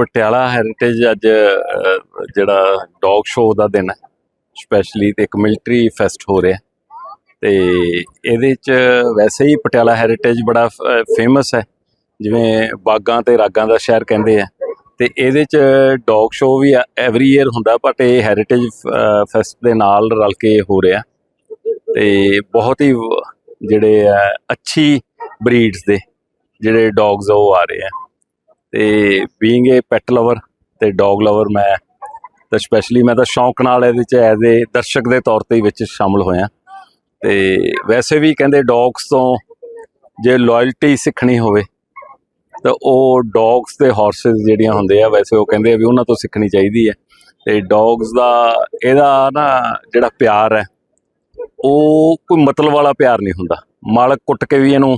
Patiala heritage ਅੱਜ ਜਿਹੜਾ dog show ਦਾ ਦਿਨ ਹੈ। ਸਪੈਸ਼ਲੀ ਤੇ ਇੱਕ ਮਿਲਟਰੀ ਫੈਸਟ ਹੋ ਰਿਹਾ ਤੇ ਇਹਦੇ ਚ ਵੈਸੇ ਹੀ ਪਟਿਆਲਾ ਹੈਰੀਟੇਜ ਬੜਾ ਫੇਮਸ ਹੈ। ਜਿਵੇਂ ਬਾਗਾਂ ਤੇ ਰਾਗਾਂ ਦਾ ਸ਼ਹਿਰ ਕਹਿੰਦੇ ਆ। ਤੇ ਇਹਦੇ ਚ ਡੌਗ ਸ਼ੋਅ ਵੀ ਐਵਰੀ ਈਅਰ ਹੁੰਦਾ ਬਟ ਇਹ ਹੈਰੀਟੇਜ ਫੈਸਟ ਦੇ ਨਾਲ ਰਲ ਕੇ ਹੋ ਰਿਹਾ। ਤੇ ਬਹੁਤ ਹੀ ਜਿਹੜੇ ਆ, ਅੱਛੀ ਬਰੀਡਸ ਦੇ ਜਿਹੜੇ ਡੌਗਸ ਉਹ ਆ ਰਹੇ ਆ। ਤੇ ਬੀਇੰਗ ਏ ਪੈਟ ਲਵਰ ਤੇ ਡੌਗ ਲਵਰ ਮੈਂ ਤਾਂ ਸਪੈਸ਼ਲੀ ਮੈਂ ਤਾਂ ਸ਼ੌਂਕ ਨਾਲ ਇਹਦੇ ਚ ਐਜ਼ ਏ ਦਰਸ਼ਕ ਦੇ ਤੌਰ ਤੇ ਵਿੱਚ ਸ਼ਾਮਲ ਹੋਇਆ। ਤੇ ਵੈਸੇ ਵੀ ਕਹਿੰਦੇ ਡੌਗਸ ਤੋਂ ਜੇ ਲਾਇਲਟੀ ਸਿੱਖਣੀ ਹੋਵੇ ਤਾਂ ਉਹ ਡੌਗਸ ਤੇ ਹਾਰਸਸ ਜਿਹੜੀਆਂ ਹੁੰਦੇ ਆ ਵੈਸੇ ਉਹ ਕਹਿੰਦੇ ਆ ਵੀ ਉਹਨਾਂ ਤੋਂ ਸਿੱਖਣੀ ਚਾਹੀਦੀ ਹੈ। ਤੇ ਡੌਗਸ ਦਾ ਇਹਦਾ ਨਾ ਜਿਹੜਾ ਪਿਆਰ ਹੈ, ਉਹ ਕੋਈ ਮਤਲਬ ਵਾਲਾ ਪਿਆਰ ਨਹੀਂ ਹੁੰਦਾ। ਮਾਲਕ ਕੁੱਟ ਕੇ ਵੀ ਇਹਨੂੰ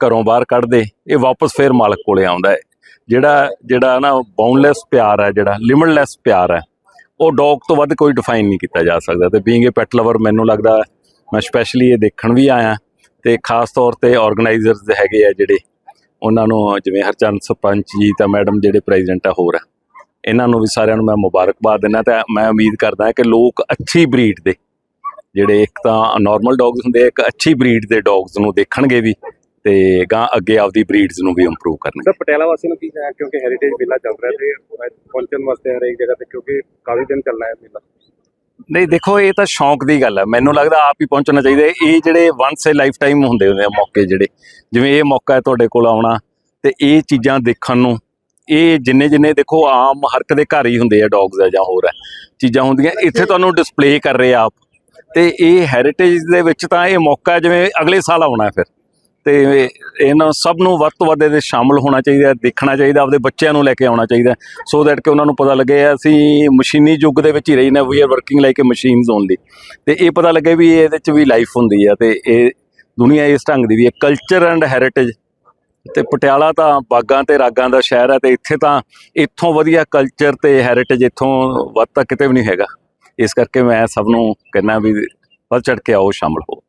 ਘਰੋਂ ਬਾਹਰ ਕੱਢ ਦੇ, ਇਹ ਵਾਪਸ ਫੇਰ ਮਾਲਕ ਕੋਲੇ ਆਉਂਦਾ ਹੈ। ਜਿਹੜਾ ਜਿਹੜਾ ਨਾ ਬਾਉਂਡਲੈਸ ਪਿਆਰ ਹੈ, ਜਿਹੜਾ ਲਿਮਿਟਲੈਸ ਪਿਆਰ ਹੈ, ਉਹ ਡੌਗ ਤੋਂ ਵੱਧ ਕੋਈ ਡਿਫਾਈਨ ਨਹੀਂ ਕੀਤਾ ਜਾ ਸਕਦਾ। ਤੇ ਬੀਇੰਗ ਏ ਪੈਟ ਲਵਰ ਮੈਨੂੰ ਲੱਗਦਾ ਮੈਂ ਸਪੈਸ਼ਲੀ ਇਹ ਦੇਖਣ ਵੀ ਆਇਆ। ਤੇ ਖਾਸ ਤੌਰ ਤੇ ਆਰਗੇਨਾਈਜ਼ਰਸ ਹੈਗੇ ਆ ਜਿਹੜੇ ਉਹਨਾਂ ਨੂੰ ਜਿਵੇਂ ਹਰਚੰਦ ਸਰਪੰਚ ਜੀ ਤਾਂ ਮੈਡਮ ਜਿਹੜੇ ਪ੍ਰੈਜ਼ੀਡੈਂਟ ਆ, ਹੋਰ ਆ। ਇਹਨਾਂ ਨੂੰ ਵੀ ਸਾਰਿਆਂ ਨੂੰ ਮੈਂ ਮੁਬਾਰਕਬਾਦ ਦਿੰਦਾ ਤੇ ਮੈਂ ਉਮੀਦ ਕਰਦਾ ਕਿ ਲੋਕ ਅੱਛੀ ਬਰੀਡ ਦੇ ਜਿਹੜੇ ਇੱਕ ਤਾਂ ਨਾਰਮਲ ਡੌਗਸ ਹੁੰਦੇ ਆ, ਇੱਕ ਅੱਛੀ ਬਰੀਡ ਦੇ ਡੌਗਸ ਨੂੰ ਦੇਖਣਗੇ ਵੀ ਤੇ ਗਾਂ ਅੱਗੇ ਆਪਦੀ ਬਰੀਡਸ ਨੂੰ ਵੀ ਇੰਪਰੂਵ ਕਰਨਗੇ। ਸਰ, ਪਟਿਆਲਾ ਵਾਸੀ ਨੂੰ ਕੀ ਕਿਉਂਕਿ ਹੈਰੀਟੇਜ ਮੇਲਾ ਚੱਲ ਰਿਹਾ ਤੇ ਪਹੁੰਚਣ ਵਾਸਤੇ ਹਰੇਕ ਜਗ੍ਹਾ ਤੇ, ਕਿਉਂਕਿ ਕਾਫੀ ਦਿਨ ਚੱਲਣਾ ਹੈ ਮੇਲਾ। ਨਹੀਂ ਦੇਖੋ ਇਹ ਤਾਂ ਸ਼ੌਂਕ ਦੀ ਗੱਲ ਹੈ ਮੈਨੂੰ ਲੱਗਦਾ ਆਪ ਹੀ ਪਹੁੰਚਣਾ ਚਾਹੀਦਾ। ਇਹ ਜਿਹੜੇ ਵਨਸ ਏ ਲਾਈਫ ਟਾਈਮ ਹੁੰਦੇ ਹੁੰਦੇ ਆ ਮੌਕੇ ਜਿਹੜੇ ਜਿਵੇਂ ਇਹ ਮੌਕਾ ਹੈ ਤੁਹਾਡੇ ਕੋਲ ਆਉਣਾ ਤੇ ਇਹ ਚੀਜ਼ਾਂ ਦੇਖਣ ਨੂੰ ਇਹ ਜਿੰਨੇ ਜਿੰਨੇ ਦੇਖੋ ਆਮ ਹਰ ਇੱਕ ਦੇ ਘਰ ਹੀ ਹੁੰਦੇ ਆ ਡੌਗਸ ਆ ਜਾਂ ਹੋਰ ਹੈ ਚੀਜ਼ਾਂ ਹੁੰਦੀਆਂ। ਇੱਥੇ ਤੁਹਾਨੂੰ ਡਿਸਪਲੇ ਕਰ ਰਹੇ ਆ ਆਪ। ਤੇ ਇਹ ਹੈਰੀਟੇਜ ਦੇ ਵਿੱਚ ਤਾਂ ਇਹ ਮੌਕਾ ਜਿਵੇਂ ਅਗਲੇ ਸਾਲ ਆਉਣਾ ਹੈ ਫਿਰ। ਤੇ ਇਹਨਾਂ ਸਭ ਨੂੰ ਵੱਧ ਤੋਂ ਵੱਧ ਇਹਦੇ ਸ਼ਾਮਲ ਹੋਣਾ ਚਾਹੀਦਾ ਹੈ, ਦੇਖਣਾ ਚਾਹੀਦਾ ਆਪਦੇ ਬੱਚਿਆਂ ਨੂੰ ਲੈ ਕੇ ਆਉਣਾ ਚਾਹੀਦਾ ਸੋ ਦੈਟ ਕਿ ਉਹਨਾਂ ਨੂੰ ਪਤਾ ਲੱਗੇ ਅਸੀਂ ਮਸ਼ੀਨੀ ਯੁੱਗ ਦੇ ਵਿੱਚ ਹੀ ਰਹਿੰਦੇ ਨਾ we are working like uh machines only ਤੇ ਇਹ ਪਤਾ ਲੱਗੇ ਵੀ ਇਹਦੇ ਚ ਵੀ ਲਾਈਫ ਹੁੰਦੀ ਆ ਤੇ ਇਹ ਦੁਨੀਆ ਇਸ ਢੰਗ ਦੀ ਵੀ ਹੈ। ਕਲਚਰ ਐਂਡ ਹੈਰੀਟੇਜ ਤੇ ਪਟਿਆਲਾ ਤਾਂ ਬਾਗਾਂ ਤੇ ਰਾਗਾਂ ਦਾ ਸ਼ਹਿਰ ਹੈ ਤੇ ਇੱਥੇ ਤਾਂ ਇੱਥੋਂ ਵਧੀਆ ਕਲਚਰ ਤੇ ਹੈਰੀਟੇਜ ਇੱਥੋਂ ਵੱਧ ਤਾਂ ਕਿਤੇ ਵੀ ਨਹੀਂ ਹੈਗਾ। ਇਸ ਕਰਕੇ ਮੈਂ ਸਭ ਨੂੰ ਕਹਿੰਦਾ ਵੀ ਵੱਧ ਚੜ ਕੇ ਆਓ ਸ਼ਾਮਲ ਹੋ